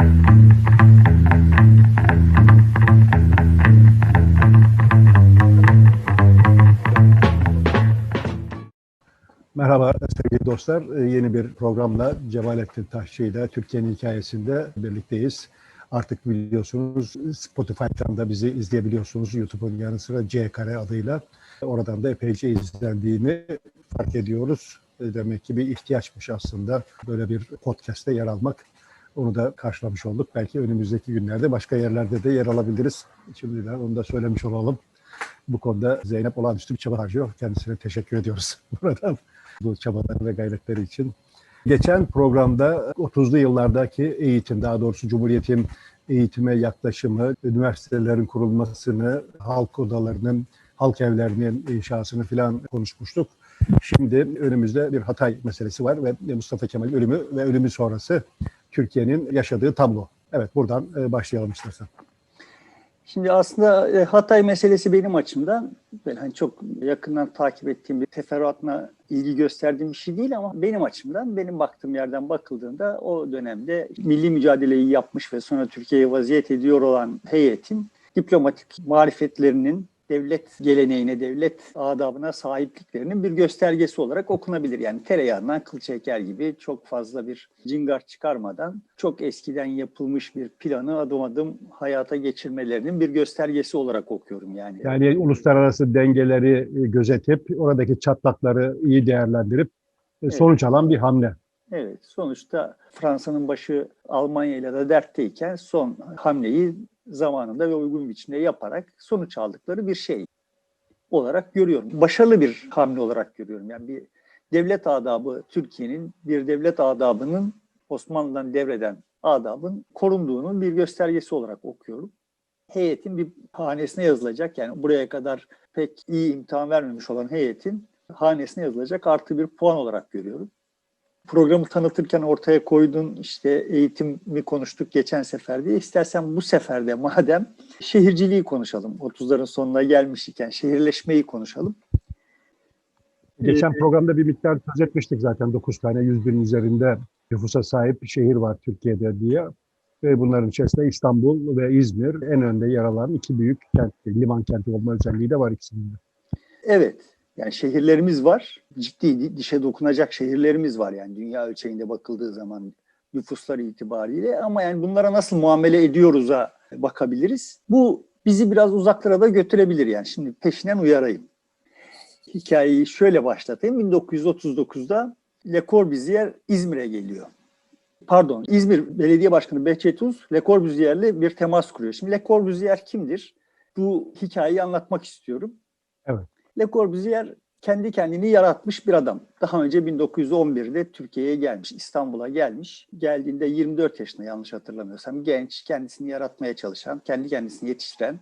Merhaba sevgili dostlar. Ee, Yeni bir programla Cemalettin Taşçı Türkiye'nin hikayesinde birlikteyiz. Artık biliyorsunuz Spotify'dan da bizi izleyebiliyorsunuz. YouTube'un yanı sıra C Kare adıyla. Oradan da epeyce izlendiğini fark ediyoruz. Demek ki bir ihtiyaçmış aslında böyle bir podcast'te yer almak. Onu da karşılamış olduk. Belki önümüzdeki günlerde başka yerlerde de yer alabiliriz. Şimdiden onu da söylemiş olalım. Bu konuda Zeynep olağanüstü bir çaba harcıyor. Kendisine teşekkür ediyoruz buradan bu çabaları ve gayretleri için. Geçen programda 30'lu yıllardaki eğitim, daha doğrusu Cumhuriyet'in eğitime yaklaşımı, üniversitelerin kurulmasını, halk odalarının, halk evlerinin inşasını filan konuşmuştuk. Şimdi önümüzde bir Hatay meselesi var ve Mustafa Kemal ölümü ve ölümü sonrası Türkiye'nin yaşadığı tablo. Evet buradan e, başlayalım istersen. Şimdi aslında e, Hatay meselesi benim açımdan böyle hani çok yakından takip ettiğim bir teferruatına ilgi gösterdiğim bir şey değil ama benim açımdan benim baktığım yerden bakıldığında o dönemde milli mücadeleyi yapmış ve sonra Türkiye'ye vaziyet ediyor olan heyetin diplomatik marifetlerinin devlet geleneğine, devlet adabına sahipliklerinin bir göstergesi olarak okunabilir. Yani tereyağından kıl çeker gibi çok fazla bir cingar çıkarmadan çok eskiden yapılmış bir planı adım adım hayata geçirmelerinin bir göstergesi olarak okuyorum yani. Yani uluslararası dengeleri e, gözetip oradaki çatlakları iyi değerlendirip e, sonuç alan bir hamle. Evet, sonuçta Fransa'nın başı Almanya ile de dertteyken son hamleyi zamanında ve uygun biçimde yaparak sonuç aldıkları bir şey olarak görüyorum. Başarılı bir hamle olarak görüyorum. Yani bir devlet adabı Türkiye'nin bir devlet adabının Osmanlı'dan devreden adabın korunduğunun bir göstergesi olarak okuyorum. Heyetin bir hanesine yazılacak yani buraya kadar pek iyi imtihan vermemiş olan heyetin hanesine yazılacak artı bir puan olarak görüyorum programı tanıtırken ortaya koydun işte eğitimi konuştuk geçen sefer diye. İstersen bu sefer de madem şehirciliği konuşalım. 30'ların sonuna gelmiş iken şehirleşmeyi konuşalım. Geçen programda bir miktar söz etmiştik zaten 9 tane 100 bin üzerinde nüfusa sahip bir şehir var Türkiye'de diye. Ve bunların içerisinde İstanbul ve İzmir en önde yer alan iki büyük kent, liman kenti olma özelliği de var ikisinin de. Evet, yani şehirlerimiz var. Ciddi dişe dokunacak şehirlerimiz var yani dünya ölçeğinde bakıldığı zaman nüfusları itibariyle ama yani bunlara nasıl muamele ediyoruz'a bakabiliriz. Bu bizi biraz uzaklara da götürebilir yani. Şimdi peşinden uyarayım. Hikayeyi şöyle başlatayım. 1939'da Le Corbusier İzmir'e geliyor. Pardon, İzmir Belediye Başkanı Behçet Uz Le Corbusier'le bir temas kuruyor. Şimdi Le Corbusier kimdir? Bu hikayeyi anlatmak istiyorum. Evet. Le Corbusier kendi kendini yaratmış bir adam. Daha önce 1911'de Türkiye'ye gelmiş, İstanbul'a gelmiş. Geldiğinde 24 yaşında yanlış hatırlamıyorsam genç, kendisini yaratmaya çalışan, kendi kendisini yetiştiren,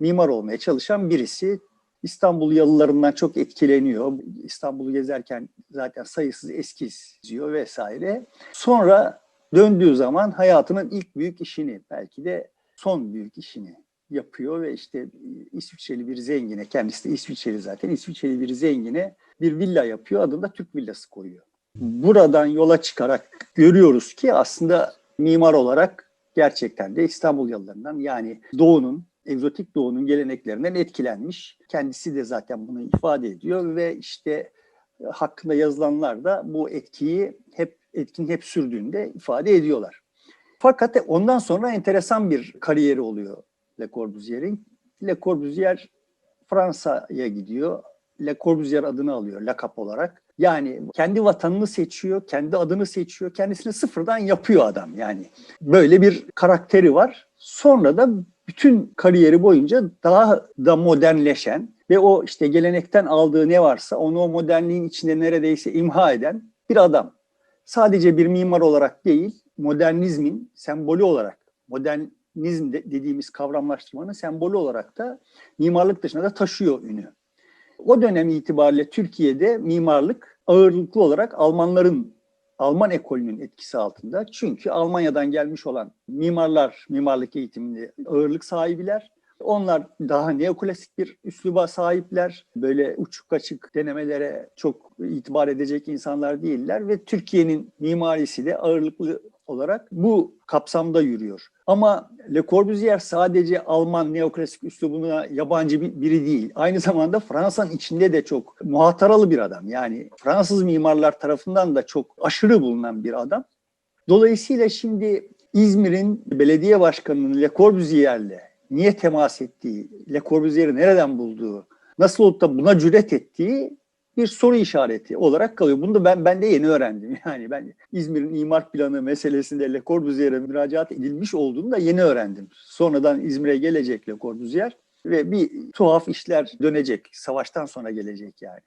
mimar olmaya çalışan birisi. İstanbul yalılarından çok etkileniyor. İstanbul'u gezerken zaten sayısız eskiz izliyor vesaire. Sonra döndüğü zaman hayatının ilk büyük işini, belki de son büyük işini yapıyor ve işte İsviçreli bir zengine, kendisi de İsviçreli zaten, İsviçreli bir zengine bir villa yapıyor. Adını da Türk villası koyuyor. Buradan yola çıkarak görüyoruz ki aslında mimar olarak gerçekten de İstanbul yıllarından yani doğunun, egzotik doğunun geleneklerinden etkilenmiş. Kendisi de zaten bunu ifade ediyor ve işte hakkında yazılanlar da bu etkiyi hep etkinin hep sürdüğünde ifade ediyorlar. Fakat ondan sonra enteresan bir kariyeri oluyor Le Corbusier'in. Le Corbusier Fransa'ya gidiyor. Le Corbusier adını alıyor lakap olarak. Yani kendi vatanını seçiyor, kendi adını seçiyor, kendisini sıfırdan yapıyor adam yani. Böyle bir karakteri var. Sonra da bütün kariyeri boyunca daha da modernleşen ve o işte gelenekten aldığı ne varsa onu o modernliğin içinde neredeyse imha eden bir adam. Sadece bir mimar olarak değil, modernizmin sembolü olarak, modern modernizm dediğimiz kavramlaştırmanın sembolü olarak da mimarlık dışında da taşıyor ünü. O dönem itibariyle Türkiye'de mimarlık ağırlıklı olarak Almanların, Alman ekolünün etkisi altında. Çünkü Almanya'dan gelmiş olan mimarlar, mimarlık eğitiminde ağırlık sahibiler. Onlar daha neoklasik bir üsluba sahipler. Böyle uçuk açık denemelere çok itibar edecek insanlar değiller ve Türkiye'nin mimarisi de ağırlıklı olarak bu kapsamda yürüyor. Ama Le Corbusier sadece Alman neoklasik üslubuna yabancı bir, biri değil. Aynı zamanda Fransa'nın içinde de çok muhataralı bir adam. Yani Fransız mimarlar tarafından da çok aşırı bulunan bir adam. Dolayısıyla şimdi İzmir'in belediye başkanının Le Corbusier'le niye temas ettiği, Le Corbusier'i nereden bulduğu, nasıl olup da buna cüret ettiği bir soru işareti olarak kalıyor. Bunu da ben ben de yeni öğrendim. Yani ben İzmir'in imar planı meselesinde Le Corbusier'e müracaat edilmiş olduğunu da yeni öğrendim. Sonradan İzmir'e gelecek Le Corbusier ve bir tuhaf işler dönecek. Savaştan sonra gelecek yani.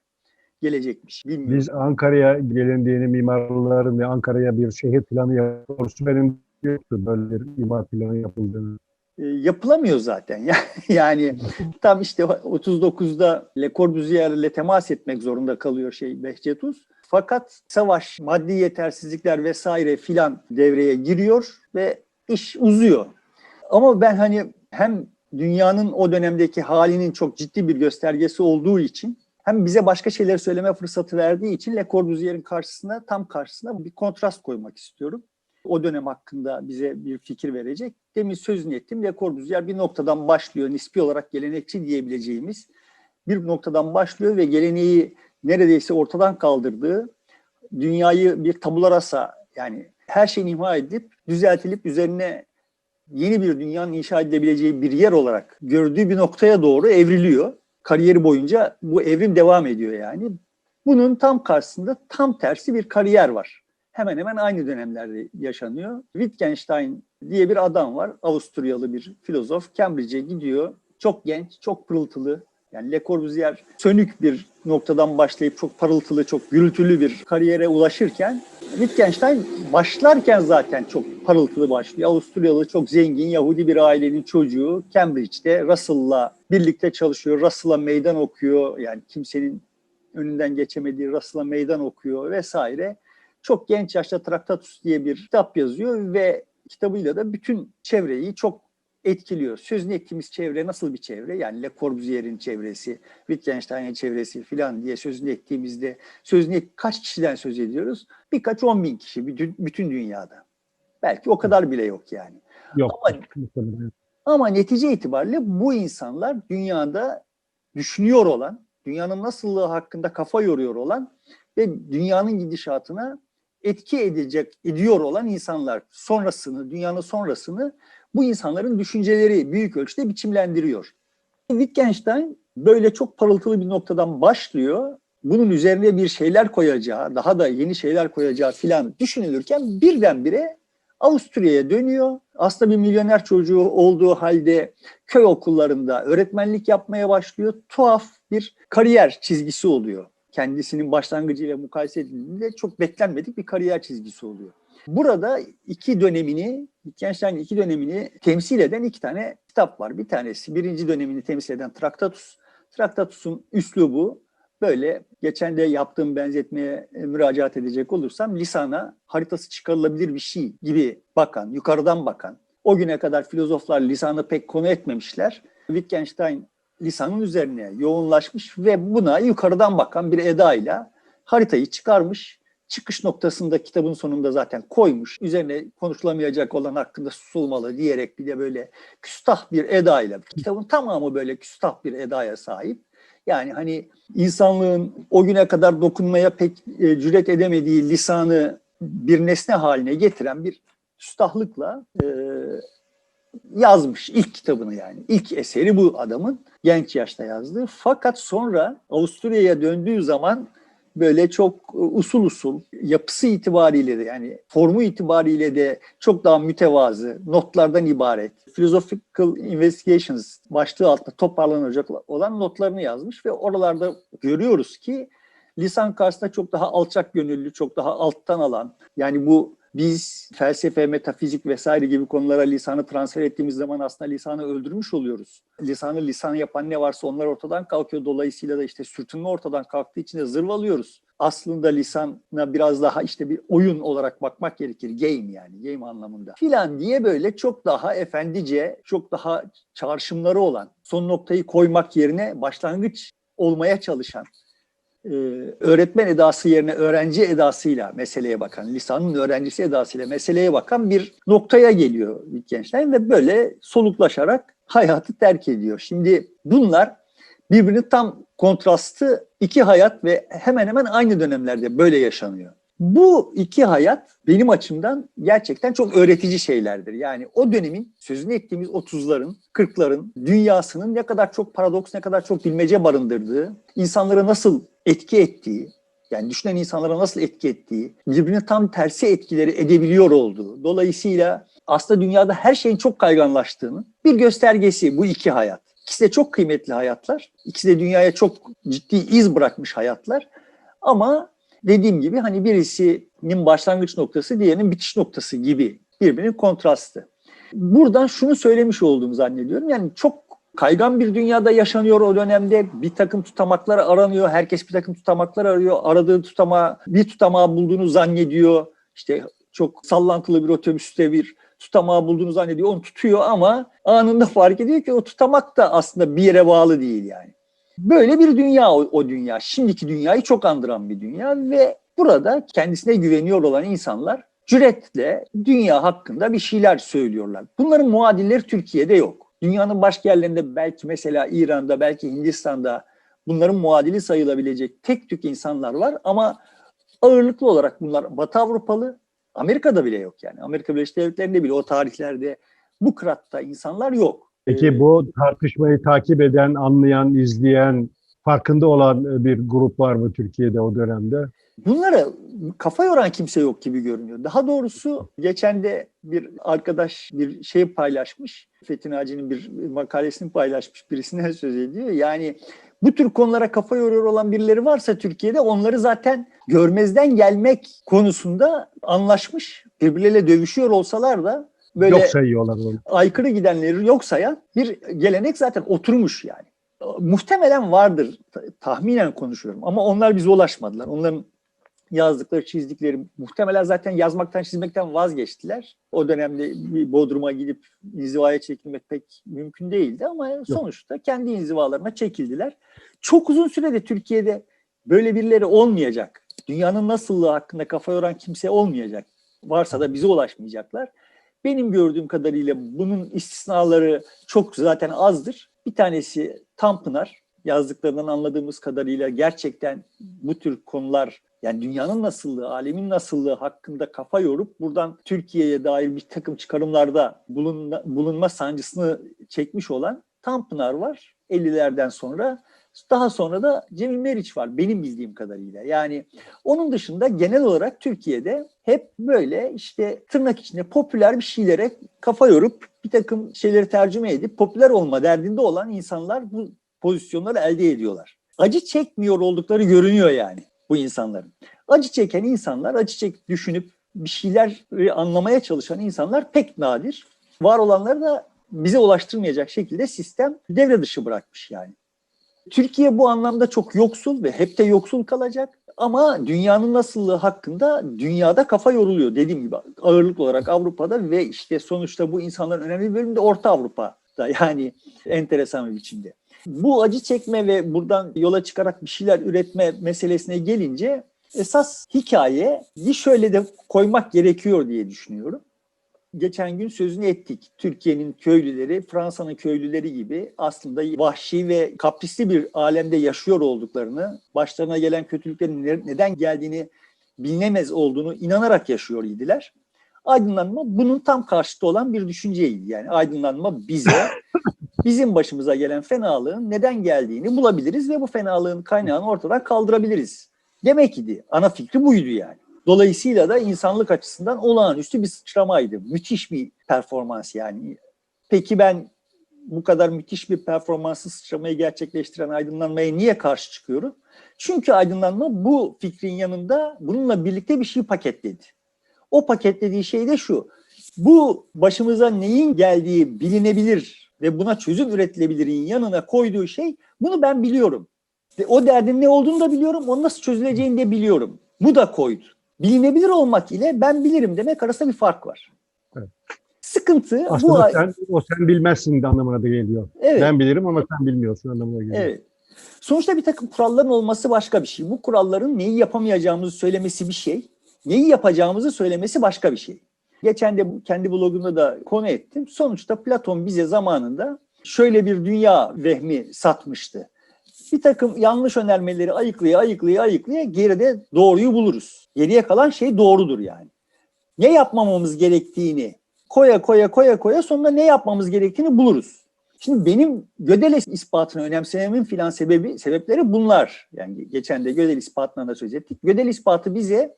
Gelecekmiş. Bilmiyorum. Biz Ankara'ya gelindiğini mimarların ve Ankara'ya bir şehir planı yapıyoruz. Benim yoktu böyle bir imar planı yapıldığını. E, yapılamıyor zaten. Yani tam işte 39'da Le Corbusier'le temas etmek zorunda kalıyor şey Behçet Uz. Fakat savaş, maddi yetersizlikler vesaire filan devreye giriyor ve iş uzuyor. Ama ben hani hem dünyanın o dönemdeki halinin çok ciddi bir göstergesi olduğu için hem bize başka şeyler söyleme fırsatı verdiği için Le Corbusier'in karşısına tam karşısına bir kontrast koymak istiyorum o dönem hakkında bize bir fikir verecek. Demin sözünü ettim. Le Corbusier bir noktadan başlıyor. Nispi olarak gelenekçi diyebileceğimiz bir noktadan başlıyor ve geleneği neredeyse ortadan kaldırdığı, dünyayı bir tabula rasa yani her şeyin imha edip düzeltilip üzerine yeni bir dünyanın inşa edilebileceği bir yer olarak gördüğü bir noktaya doğru evriliyor. Kariyeri boyunca bu evrim devam ediyor yani. Bunun tam karşısında tam tersi bir kariyer var hemen hemen aynı dönemlerde yaşanıyor. Wittgenstein diye bir adam var. Avusturyalı bir filozof. Cambridge'e gidiyor. Çok genç, çok pırıltılı. Yani Le Corbusier sönük bir noktadan başlayıp çok parıltılı, çok gürültülü bir kariyere ulaşırken Wittgenstein başlarken zaten çok parıltılı başlıyor. Avusturyalı çok zengin Yahudi bir ailenin çocuğu Cambridge'de Russell'la birlikte çalışıyor. Russell'a meydan okuyor. Yani kimsenin önünden geçemediği Russell'a meydan okuyor vesaire çok genç yaşta Traktatus diye bir kitap yazıyor ve kitabıyla da bütün çevreyi çok etkiliyor. Sözünü ettiğimiz çevre nasıl bir çevre? Yani Le Corbusier'in çevresi, Wittgenstein'in çevresi filan diye sözünü ettiğimizde sözünü kaç kişiden söz ediyoruz? Birkaç on bin kişi bütün, bütün dünyada. Belki o kadar bile yok yani. Yok. Ama, ama netice itibariyle bu insanlar dünyada düşünüyor olan, dünyanın nasıllığı hakkında kafa yoruyor olan ve dünyanın gidişatına etki edecek, ediyor olan insanlar sonrasını, dünyanın sonrasını bu insanların düşünceleri büyük ölçüde biçimlendiriyor. Wittgenstein böyle çok parıltılı bir noktadan başlıyor. Bunun üzerine bir şeyler koyacağı, daha da yeni şeyler koyacağı filan düşünülürken birdenbire Avusturya'ya dönüyor. Aslında bir milyoner çocuğu olduğu halde köy okullarında öğretmenlik yapmaya başlıyor. Tuhaf bir kariyer çizgisi oluyor kendisinin başlangıcıyla mukayese edildiğinde çok beklenmedik bir kariyer çizgisi oluyor. Burada iki dönemini, Wittgenstein'in iki dönemini temsil eden iki tane kitap var. Bir tanesi birinci dönemini temsil eden Traktatus. Traktatus'un üslubu böyle geçen de yaptığım benzetmeye müracaat edecek olursam lisana haritası çıkarılabilir bir şey gibi bakan, yukarıdan bakan. O güne kadar filozoflar lisanı pek konu etmemişler. Wittgenstein lisanın üzerine yoğunlaşmış ve buna yukarıdan bakan bir edayla haritayı çıkarmış. Çıkış noktasında kitabın sonunda zaten koymuş. Üzerine konuşulamayacak olan hakkında susulmalı diyerek bir de böyle küstah bir edayla. Kitabın tamamı böyle küstah bir edaya sahip. Yani hani insanlığın o güne kadar dokunmaya pek e, cüret edemediği lisanı bir nesne haline getiren bir küstahlıkla e, yazmış ilk kitabını yani. İlk eseri bu adamın genç yaşta yazdığı. Fakat sonra Avusturya'ya döndüğü zaman böyle çok usul usul yapısı itibariyle de yani formu itibariyle de çok daha mütevazı notlardan ibaret. Philosophical Investigations başlığı altında toparlanacak olan notlarını yazmış ve oralarda görüyoruz ki lisan karşısında çok daha alçak gönüllü, çok daha alttan alan yani bu biz felsefe, metafizik vesaire gibi konulara lisanı transfer ettiğimiz zaman aslında lisanı öldürmüş oluyoruz. Lisanı lisan yapan ne varsa onlar ortadan kalkıyor. Dolayısıyla da işte sürtünme ortadan kalktığı için de zırvalıyoruz. Aslında lisana biraz daha işte bir oyun olarak bakmak gerekir. Game yani game anlamında. Filan diye böyle çok daha efendice, çok daha çağrışımları olan son noktayı koymak yerine başlangıç olmaya çalışan e, öğretmen edası yerine öğrenci edasıyla meseleye bakan, lisanın öğrencisi edasıyla meseleye bakan bir noktaya geliyor Wittgenstein ve böyle soluklaşarak hayatı terk ediyor. Şimdi bunlar birbirinin tam kontrastı iki hayat ve hemen hemen aynı dönemlerde böyle yaşanıyor. Bu iki hayat benim açımdan gerçekten çok öğretici şeylerdir. Yani o dönemin sözünü ettiğimiz 30'ların, 40'ların dünyasının ne kadar çok paradoks, ne kadar çok bilmece barındırdığı, insanlara nasıl etki ettiği, yani düşünen insanlara nasıl etki ettiği, birbirine tam tersi etkileri edebiliyor olduğu. Dolayısıyla aslında dünyada her şeyin çok kayganlaştığını bir göstergesi bu iki hayat. İkisi de çok kıymetli hayatlar. İkisi de dünyaya çok ciddi iz bırakmış hayatlar. Ama dediğim gibi hani birisinin başlangıç noktası diğerinin bitiş noktası gibi birbirinin kontrastı. Buradan şunu söylemiş olduğumu zannediyorum. Yani çok kaygan bir dünyada yaşanıyor o dönemde. Bir takım tutamaklar aranıyor. Herkes bir takım tutamaklar arıyor. Aradığı tutamağı, bir tutamağı bulduğunu zannediyor. İşte çok sallantılı bir otobüste bir tutamağı bulduğunu zannediyor. Onu tutuyor ama anında fark ediyor ki o tutamak da aslında bir yere bağlı değil yani. Böyle bir dünya o, o dünya. Şimdiki dünyayı çok andıran bir dünya ve burada kendisine güveniyor olan insanlar cüretle dünya hakkında bir şeyler söylüyorlar. Bunların muadilleri Türkiye'de yok. Dünyanın başka yerlerinde belki mesela İran'da, belki Hindistan'da bunların muadili sayılabilecek tek tük insanlar var ama ağırlıklı olarak bunlar Batı Avrupalı, Amerika'da bile yok yani. Amerika Birleşik Devletleri'nde bile o tarihlerde bu kıratta insanlar yok. Peki bu tartışmayı takip eden, anlayan, izleyen, farkında olan bir grup var mı Türkiye'de o dönemde? Bunlara kafa yoran kimse yok gibi görünüyor. Daha doğrusu geçen de bir arkadaş bir şey paylaşmış. Fethi Naci'nin bir makalesini paylaşmış. Birisinden söz ediyor. Yani bu tür konulara kafa yoruyor olan birileri varsa Türkiye'de onları zaten görmezden gelmek konusunda anlaşmış. Birbirleriyle dövüşüyor olsalar da böyle Yok sayıyorlar onu. aykırı gidenleri yok sayan bir gelenek zaten oturmuş yani. Muhtemelen vardır. Tahminen konuşuyorum ama onlar bize ulaşmadılar. Onların yazdıkları, çizdikleri muhtemelen zaten yazmaktan, çizmekten vazgeçtiler. O dönemde bir Bodrum'a gidip inzivaya çekilmek pek mümkün değildi ama sonuçta kendi inzivalarına çekildiler. Çok uzun sürede Türkiye'de böyle birileri olmayacak. Dünyanın nasıllığı hakkında kafa yoran kimse olmayacak. Varsa da bize ulaşmayacaklar. Benim gördüğüm kadarıyla bunun istisnaları çok zaten azdır. Bir tanesi Tanpınar. Yazdıklarından anladığımız kadarıyla gerçekten bu tür konular yani dünyanın nasıllığı, alemin nasıllığı hakkında kafa yorup buradan Türkiye'ye dair bir takım çıkarımlarda bulunma, bulunma sancısını çekmiş olan Tanpınar var 50'lerden sonra. Daha sonra da Cemil Meriç var benim bildiğim kadarıyla. Yani onun dışında genel olarak Türkiye'de hep böyle işte tırnak içinde popüler bir şeylere kafa yorup bir takım şeyleri tercüme edip popüler olma derdinde olan insanlar bu pozisyonları elde ediyorlar. Acı çekmiyor oldukları görünüyor yani bu insanların. Acı çeken insanlar, acı çek düşünüp bir şeyler anlamaya çalışan insanlar pek nadir. Var olanları da bize ulaştırmayacak şekilde sistem devre dışı bırakmış yani. Türkiye bu anlamda çok yoksul ve hep de yoksul kalacak. Ama dünyanın nasıllığı hakkında dünyada kafa yoruluyor. Dediğim gibi ağırlık olarak Avrupa'da ve işte sonuçta bu insanların önemli bir bölümü de Orta Avrupa'da yani enteresan bir biçimde. Bu acı çekme ve buradan yola çıkarak bir şeyler üretme meselesine gelince esas hikayeyi şöyle de koymak gerekiyor diye düşünüyorum. Geçen gün sözünü ettik. Türkiye'nin köylüleri, Fransa'nın köylüleri gibi aslında vahşi ve kaprisli bir alemde yaşıyor olduklarını, başlarına gelen kötülüklerin neden geldiğini bilinemez olduğunu inanarak yaşıyor idiler. Aydınlanma bunun tam karşıtı olan bir düşünceydi. Yani aydınlanma bize bizim başımıza gelen fenalığın neden geldiğini bulabiliriz ve bu fenalığın kaynağını ortadan kaldırabiliriz. Demek idi. Ana fikri buydu yani. Dolayısıyla da insanlık açısından olağanüstü bir sıçramaydı. Müthiş bir performans yani. Peki ben bu kadar müthiş bir performansı sıçramayı gerçekleştiren aydınlanmaya niye karşı çıkıyorum? Çünkü aydınlanma bu fikrin yanında bununla birlikte bir şey paketledi. O paketlediği şey de şu. Bu başımıza neyin geldiği bilinebilir ve buna çözüm üretilebilirin yanına koyduğu şey bunu ben biliyorum. Ve o derdin ne olduğunu da biliyorum, onu nasıl çözüleceğini de biliyorum. Bu da koydu. Bilinebilir olmak ile ben bilirim demek arasında bir fark var. Evet. Sıkıntı Aslında bu. sen, o sen bilmezsin de anlamına da geliyor. Evet. Ben bilirim ama sen bilmiyorsun anlamına geliyor. Evet. Sonuçta bir takım kuralların olması başka bir şey. Bu kuralların neyi yapamayacağımızı söylemesi bir şey, neyi yapacağımızı söylemesi başka bir şey. Geçen de kendi blogumda da konu ettim. Sonuçta Platon bize zamanında şöyle bir dünya vehmi satmıştı. Bir takım yanlış önermeleri ayıklaya ayıklaya ayıklaya geride doğruyu buluruz. Geriye kalan şey doğrudur yani. Ne yapmamamız gerektiğini koya koya koya koya sonunda ne yapmamız gerektiğini buluruz. Şimdi benim Gödel ispatını önemsememin filan sebebi sebepleri bunlar. Yani geçen de Gödel ispatından da söz ettik. Gödel ispatı bize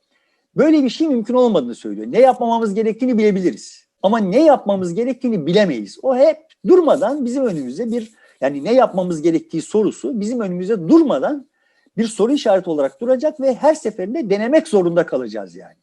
böyle bir şey mümkün olmadığını söylüyor. Ne yapmamamız gerektiğini bilebiliriz. Ama ne yapmamız gerektiğini bilemeyiz. O hep durmadan bizim önümüze bir yani ne yapmamız gerektiği sorusu bizim önümüze durmadan bir soru işareti olarak duracak ve her seferinde denemek zorunda kalacağız yani.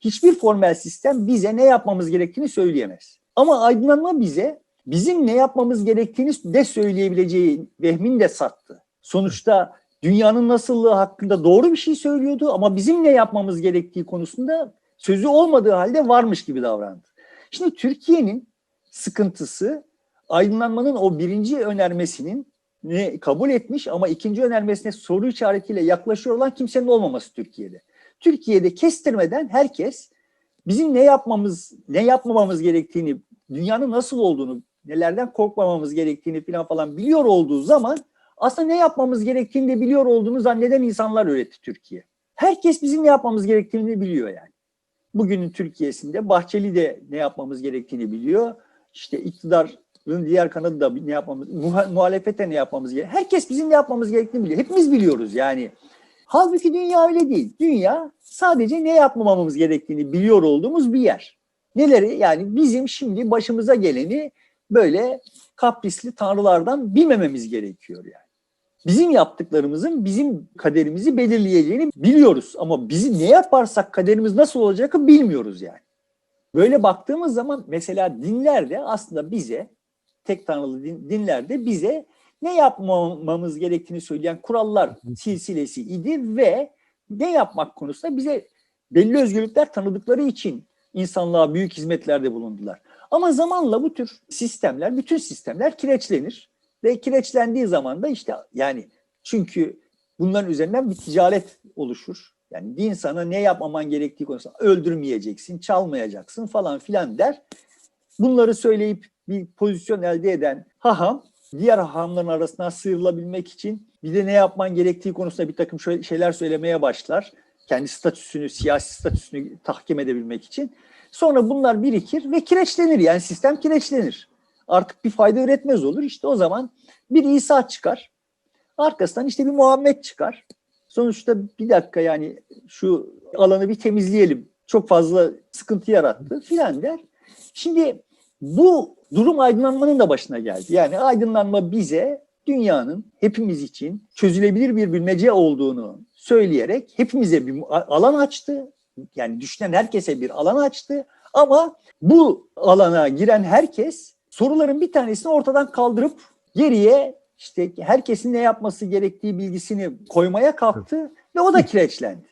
Hiçbir formel sistem bize ne yapmamız gerektiğini söyleyemez. Ama aydınlanma bize bizim ne yapmamız gerektiğini de söyleyebileceği vehmini de sattı. Sonuçta dünyanın nasıllığı hakkında doğru bir şey söylüyordu ama bizim ne yapmamız gerektiği konusunda sözü olmadığı halde varmış gibi davrandı. Şimdi Türkiye'nin sıkıntısı aydınlanmanın o birinci önermesinin ne kabul etmiş ama ikinci önermesine soru işaretiyle yaklaşıyor olan kimsenin olmaması Türkiye'de. Türkiye'de kestirmeden herkes bizim ne yapmamız, ne yapmamamız gerektiğini, dünyanın nasıl olduğunu, nelerden korkmamamız gerektiğini falan falan biliyor olduğu zaman aslında ne yapmamız gerektiğini de biliyor olduğunu zanneden insanlar üretti Türkiye. Herkes bizim ne yapmamız gerektiğini biliyor yani. Bugünün Türkiye'sinde Bahçeli de ne yapmamız gerektiğini biliyor. İşte iktidarın diğer kanadı da ne yapmamız, muha- muhalefete ne yapmamız gerektiğini. Herkes bizim ne yapmamız gerektiğini biliyor. Hepimiz biliyoruz yani. Halbuki dünya öyle değil. Dünya sadece ne yapmamamız gerektiğini biliyor olduğumuz bir yer. Neleri? Yani bizim şimdi başımıza geleni böyle kaprisli tanrılardan bilmememiz gerekiyor yani. Bizim yaptıklarımızın bizim kaderimizi belirleyeceğini biliyoruz ama bizi ne yaparsak kaderimiz nasıl olacakı bilmiyoruz yani. Böyle baktığımız zaman mesela dinlerde aslında bize tek tanrılı din, dinlerde bize ne yapmamamız gerektiğini söyleyen kurallar silsilesi idi ve ne yapmak konusunda bize belli özgürlükler tanıdıkları için insanlığa büyük hizmetlerde bulundular. Ama zamanla bu tür sistemler, bütün sistemler kireçlenir ve kireçlendiği zaman da işte yani çünkü bunların üzerinden bir ticaret oluşur. Yani din sana ne yapmaman gerektiği konusunda öldürmeyeceksin, çalmayacaksın falan filan der. Bunları söyleyip bir pozisyon elde eden haham diğer hahamların arasından sıyrılabilmek için bir de ne yapman gerektiği konusunda bir takım şeyler söylemeye başlar. Kendi statüsünü, siyasi statüsünü tahkim edebilmek için. Sonra bunlar birikir ve kireçlenir. Yani sistem kireçlenir. Artık bir fayda üretmez olur. İşte o zaman bir İsa çıkar. Arkasından işte bir Muhammed çıkar. Sonuçta bir dakika yani şu alanı bir temizleyelim. Çok fazla sıkıntı yarattı filan der. Şimdi bu durum aydınlanmanın da başına geldi. Yani aydınlanma bize dünyanın hepimiz için çözülebilir bir bilmece olduğunu söyleyerek hepimize bir alan açtı. Yani düşünen herkese bir alan açtı. Ama bu alana giren herkes soruların bir tanesini ortadan kaldırıp geriye işte herkesin ne yapması gerektiği bilgisini koymaya kalktı ve o da kireçlendi.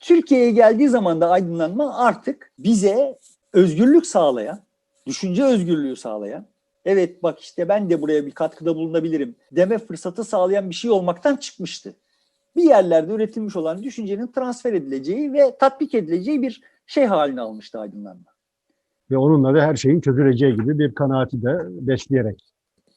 Türkiye'ye geldiği zaman da aydınlanma artık bize özgürlük sağlayan, düşünce özgürlüğü sağlayan, evet bak işte ben de buraya bir katkıda bulunabilirim deme fırsatı sağlayan bir şey olmaktan çıkmıştı. Bir yerlerde üretilmiş olan düşüncenin transfer edileceği ve tatbik edileceği bir şey haline almıştı aydınlanma. Ve onunla da her şeyin çözüleceği gibi bir kanaati de besleyerek.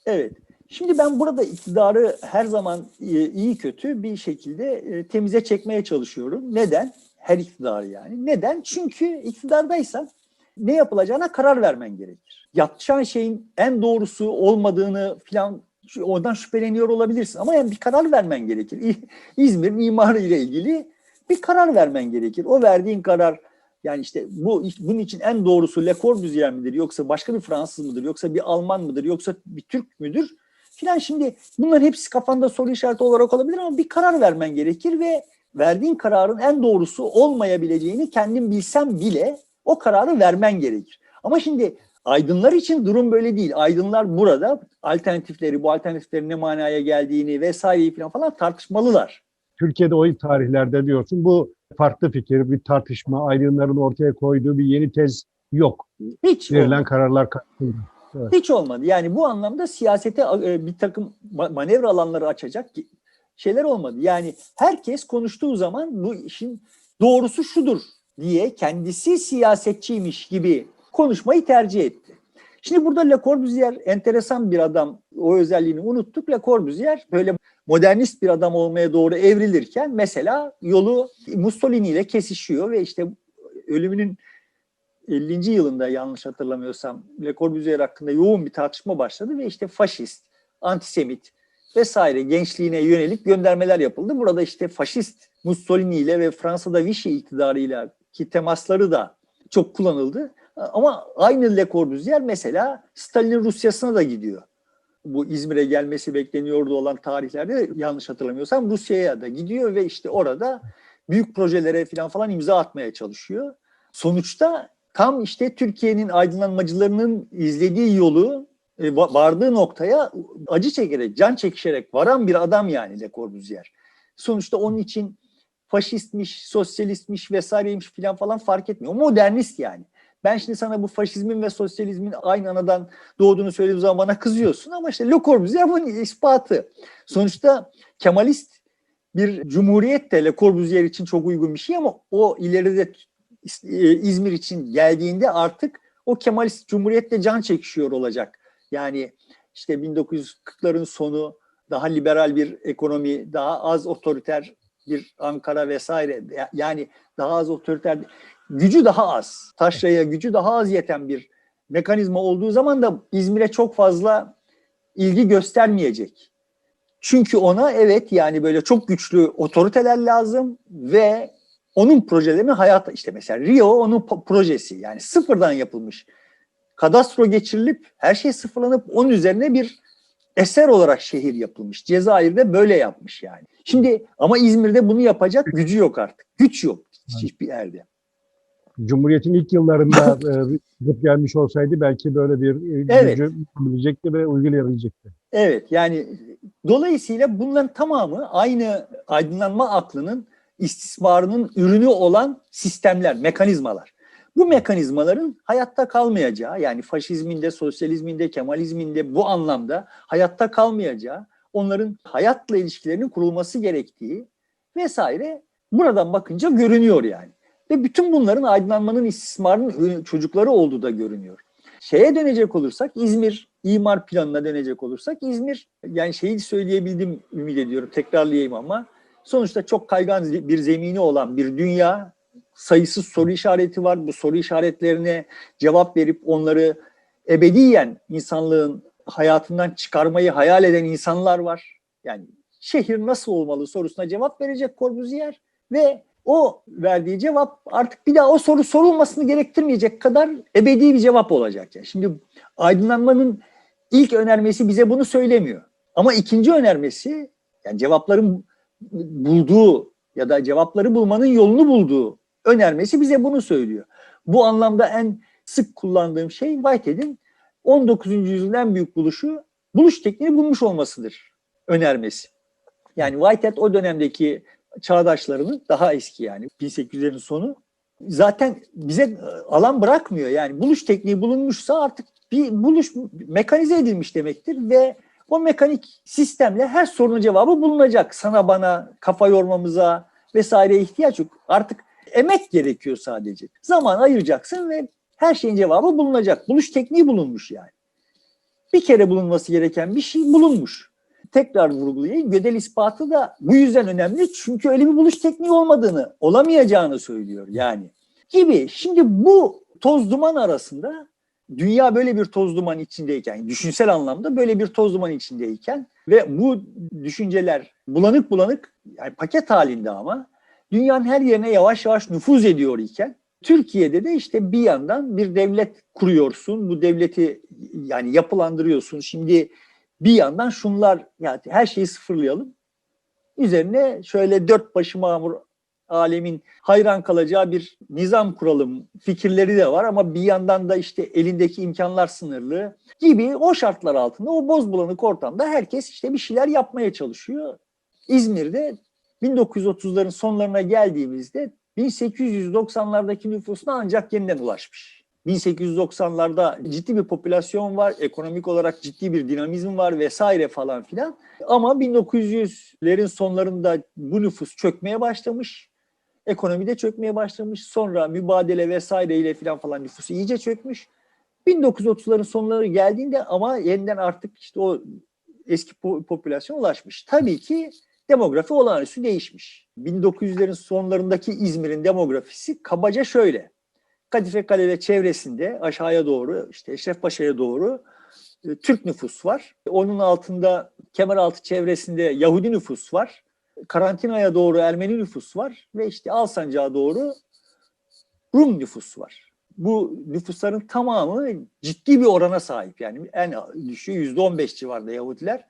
Evet. Şimdi ben burada iktidarı her zaman e, iyi kötü bir şekilde e, temize çekmeye çalışıyorum. Neden? Her iktidar yani. Neden? Çünkü iktidardaysan ne yapılacağına karar vermen gerekir. Yapacağın şeyin en doğrusu olmadığını falan ondan şüpheleniyor olabilirsin ama yani bir karar vermen gerekir. İzmir mimarı ile ilgili bir karar vermen gerekir. O verdiğin karar yani işte bu bunun için en doğrusu Le Corbusier midir yoksa başka bir Fransız mıdır yoksa bir Alman mıdır yoksa bir Türk müdür filan şimdi bunların hepsi kafanda soru işareti olarak olabilir ama bir karar vermen gerekir ve verdiğin kararın en doğrusu olmayabileceğini kendin bilsen bile o kararı vermen gerekir. Ama şimdi aydınlar için durum böyle değil. Aydınlar burada alternatifleri, bu alternatiflerin ne manaya geldiğini vesaireyi falan falan tartışmalılar. Türkiye'de o tarihlerde diyorsun bu farklı fikir, bir tartışma, aydınların ortaya koyduğu bir yeni tez yok. Hiç Verilen olmadı. kararlar karşısında. Hiç olmadı. Yani bu anlamda siyasete e, bir takım manevra alanları açacak şeyler olmadı. Yani herkes konuştuğu zaman bu işin doğrusu şudur diye kendisi siyasetçiymiş gibi konuşmayı tercih etti. Şimdi burada Le Corbusier enteresan bir adam. O özelliğini unuttuk. Le Corbusier böyle modernist bir adam olmaya doğru evrilirken mesela yolu Mussolini ile kesişiyor ve işte ölümünün 50. yılında yanlış hatırlamıyorsam Le Corbusier hakkında yoğun bir tartışma başladı ve işte faşist, antisemit vesaire gençliğine yönelik göndermeler yapıldı. Burada işte faşist Mussolini ile ve Fransa'da Vichy iktidarıyla ki temasları da çok kullanıldı. Ama aynı Le Corbusier mesela Stalin'in Rusya'sına da gidiyor. Bu İzmir'e gelmesi bekleniyordu olan tarihlerde yanlış hatırlamıyorsam Rusya'ya da gidiyor ve işte orada büyük projelere falan falan imza atmaya çalışıyor. Sonuçta tam işte Türkiye'nin aydınlanmacılarının izlediği yolu e, vardığı noktaya acı çekerek, can çekişerek varan bir adam yani Le Corbusier. Sonuçta onun için faşistmiş, sosyalistmiş vesaireymiş falan falan fark etmiyor. Modernist yani. Ben şimdi sana bu faşizmin ve sosyalizmin aynı anadan doğduğunu söylediğim zaman bana kızıyorsun ama işte Le Corbusier bunun ispatı. Sonuçta Kemalist bir cumhuriyet de Le Corbusier için çok uygun bir şey ama o ileride İzmir için geldiğinde artık o Kemalist cumhuriyetle can çekişiyor olacak. Yani işte 1940'ların sonu daha liberal bir ekonomi, daha az otoriter bir Ankara vesaire yani daha az otoriter gücü daha az. Taşra'ya gücü daha az yeten bir mekanizma olduğu zaman da İzmir'e çok fazla ilgi göstermeyecek. Çünkü ona evet yani böyle çok güçlü otoriteler lazım ve onun projelerini hayata işte mesela Rio onun projesi yani sıfırdan yapılmış. Kadastro geçirilip her şey sıfırlanıp onun üzerine bir eser olarak şehir yapılmış. Cezayir'de böyle yapmış yani. Şimdi ama İzmir'de bunu yapacak gücü yok artık. Güç yok hiçbir yerde. Cumhuriyet'in ilk yıllarında e, gelmiş olsaydı belki böyle bir e, evet. gücü yapabilecekti ve uygulayabilecekti. Evet yani dolayısıyla bunların tamamı aynı aydınlanma aklının istismarının ürünü olan sistemler, mekanizmalar. Bu mekanizmaların hayatta kalmayacağı yani faşizminde, sosyalizminde, kemalizminde bu anlamda hayatta kalmayacağı, onların hayatla ilişkilerinin kurulması gerektiği vesaire buradan bakınca görünüyor yani. Ve bütün bunların aydınlanmanın istismarının çocukları olduğu da görünüyor. Şeye dönecek olursak İzmir imar planına dönecek olursak İzmir yani şeyi söyleyebildim ümit ediyorum tekrarlayayım ama sonuçta çok kaygan bir zemini olan bir dünya sayısız soru işareti var. Bu soru işaretlerine cevap verip onları ebediyen insanlığın hayatından çıkarmayı hayal eden insanlar var. Yani şehir nasıl olmalı sorusuna cevap verecek Corbusier ve o verdiği cevap artık bir daha o soru sorulmasını gerektirmeyecek kadar ebedi bir cevap olacak. Yani şimdi aydınlanmanın ilk önermesi bize bunu söylemiyor. Ama ikinci önermesi yani cevapların bulduğu ya da cevapları bulmanın yolunu bulduğu önermesi bize bunu söylüyor. Bu anlamda en sık kullandığım şey Whitehead'in 19. yüzyılın en büyük buluşu buluş tekniğini bulmuş olmasıdır önermesi. Yani Whitehead o dönemdeki çağdaşlarının daha eski yani 1800'lerin sonu zaten bize alan bırakmıyor. Yani buluş tekniği bulunmuşsa artık bir buluş mekanize edilmiş demektir ve o mekanik sistemle her sorunun cevabı bulunacak. Sana bana kafa yormamıza vesaire ihtiyaç yok. Artık emek gerekiyor sadece. Zaman ayıracaksın ve her şeyin cevabı bulunacak. Buluş tekniği bulunmuş yani. Bir kere bulunması gereken bir şey bulunmuş. Tekrar vurgulayayım. Gödel ispatı da bu yüzden önemli. Çünkü öyle bir buluş tekniği olmadığını, olamayacağını söylüyor yani. Gibi. Şimdi bu toz duman arasında dünya böyle bir toz duman içindeyken, düşünsel anlamda böyle bir toz duman içindeyken ve bu düşünceler bulanık bulanık, yani paket halinde ama dünyanın her yerine yavaş yavaş nüfuz ediyor iken Türkiye'de de işte bir yandan bir devlet kuruyorsun. Bu devleti yani yapılandırıyorsun. Şimdi bir yandan şunlar yani her şeyi sıfırlayalım. Üzerine şöyle dört başı mamur alemin hayran kalacağı bir nizam kuralım fikirleri de var ama bir yandan da işte elindeki imkanlar sınırlı gibi o şartlar altında o boz bulanık ortamda herkes işte bir şeyler yapmaya çalışıyor. İzmir'de 1930'ların sonlarına geldiğimizde 1890'lardaki nüfusuna ancak yeniden ulaşmış. 1890'larda ciddi bir popülasyon var, ekonomik olarak ciddi bir dinamizm var vesaire falan filan. Ama 1900'lerin sonlarında bu nüfus çökmeye başlamış. Ekonomide çökmeye başlamış. Sonra mübadele vesaire ile filan falan nüfusu iyice çökmüş. 1930'ların sonları geldiğinde ama yeniden artık işte o eski po- popülasyon ulaşmış. Tabii ki demografi olağanüstü değişmiş. 1900'lerin sonlarındaki İzmir'in demografisi kabaca şöyle. Kadife Kale ve çevresinde aşağıya doğru işte Eşrefpaşa'ya doğru e, Türk nüfus var. Onun altında Kemeraltı çevresinde Yahudi nüfus var. Karantinaya doğru Ermeni nüfus var ve işte Alsancak'a doğru Rum nüfus var. Bu nüfusların tamamı ciddi bir orana sahip. Yani en düşüğü %15 civarında Yahudiler.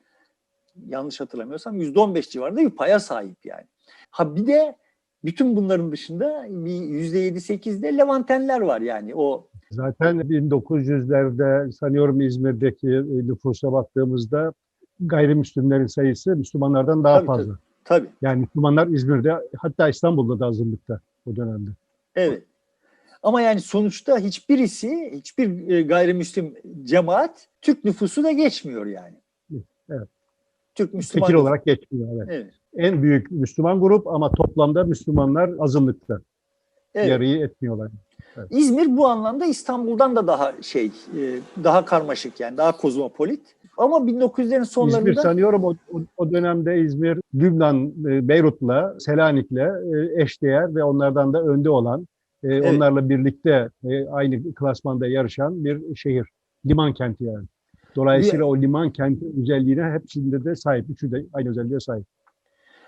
Yanlış hatırlamıyorsam %15 civarında bir paya sahip yani. Ha bir de bütün bunların dışında bir %7-8'de Levantenler var yani. O Zaten 1900'lerde sanıyorum İzmir'deki e, nüfusa baktığımızda gayrimüslimlerin sayısı Müslümanlardan daha Tabii, fazla. tabii Yani Müslümanlar İzmir'de hatta İstanbul'da da azınlıkta o dönemde. Evet. Ama yani sonuçta hiçbirisi, hiçbir e, gayrimüslim cemaat Türk nüfusu da geçmiyor yani. Evet. Türk Müslüman. Fikir olarak geçmiyor. Evet. Evet. En büyük Müslüman grup ama toplamda Müslümanlar azınlıkta. evet. Yarıyı etmiyorlar. İzmir bu anlamda İstanbul'dan da daha şey, e, daha karmaşık yani, daha kozmopolit. Ama 1900'lerin sonlarında İzmir sanıyorum o, o, dönemde İzmir, Lübnan, e, Beyrut'la, Selanik'le e, eşdeğer ve onlardan da önde olan, e, onlarla birlikte aynı klasmanda yarışan bir şehir. Liman kenti yani. Dolayısıyla o liman kenti özelliğine hepsinde de sahip. Üçü de aynı özelliğe sahip.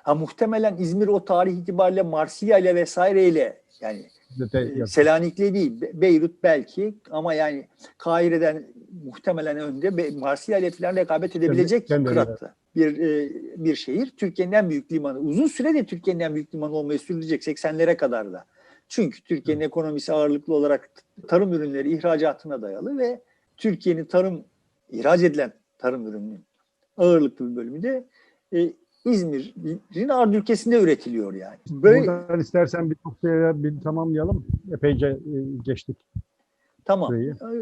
ha, muhtemelen İzmir o tarih itibariyle Marsilya ile vesaireyle yani De, e, Selanik'le değil, Be- Beyrut belki ama yani Kahire'den muhtemelen önde Be- Marsilya ile falan rekabet edebilecek kendi- kıratta bir e, bir şehir. Türkiye'nin en büyük limanı. Uzun süre de Türkiye'nin en büyük limanı olmayı sürdürecek 80'lere kadar da. Çünkü Türkiye'nin ekonomisi ağırlıklı olarak tarım ürünleri ihracatına dayalı ve Türkiye'nin tarım ihraç edilen tarım ürününün ağırlıklı bir bölümü de e, İzmir'in ard ülkesinde üretiliyor yani. Böyle Buradan istersen bir noktaya bir tamamlayalım. Epeyce e, geçtik. Tamam.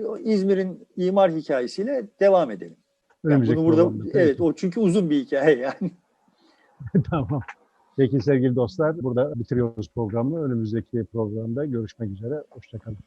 O İzmir'in imar hikayesiyle devam edelim. Yani bunu burada programda. evet o çünkü uzun bir hikaye yani. tamam. Peki sevgili dostlar burada bitiriyoruz programı. Önümüzdeki programda görüşmek üzere. Hoşçakalın.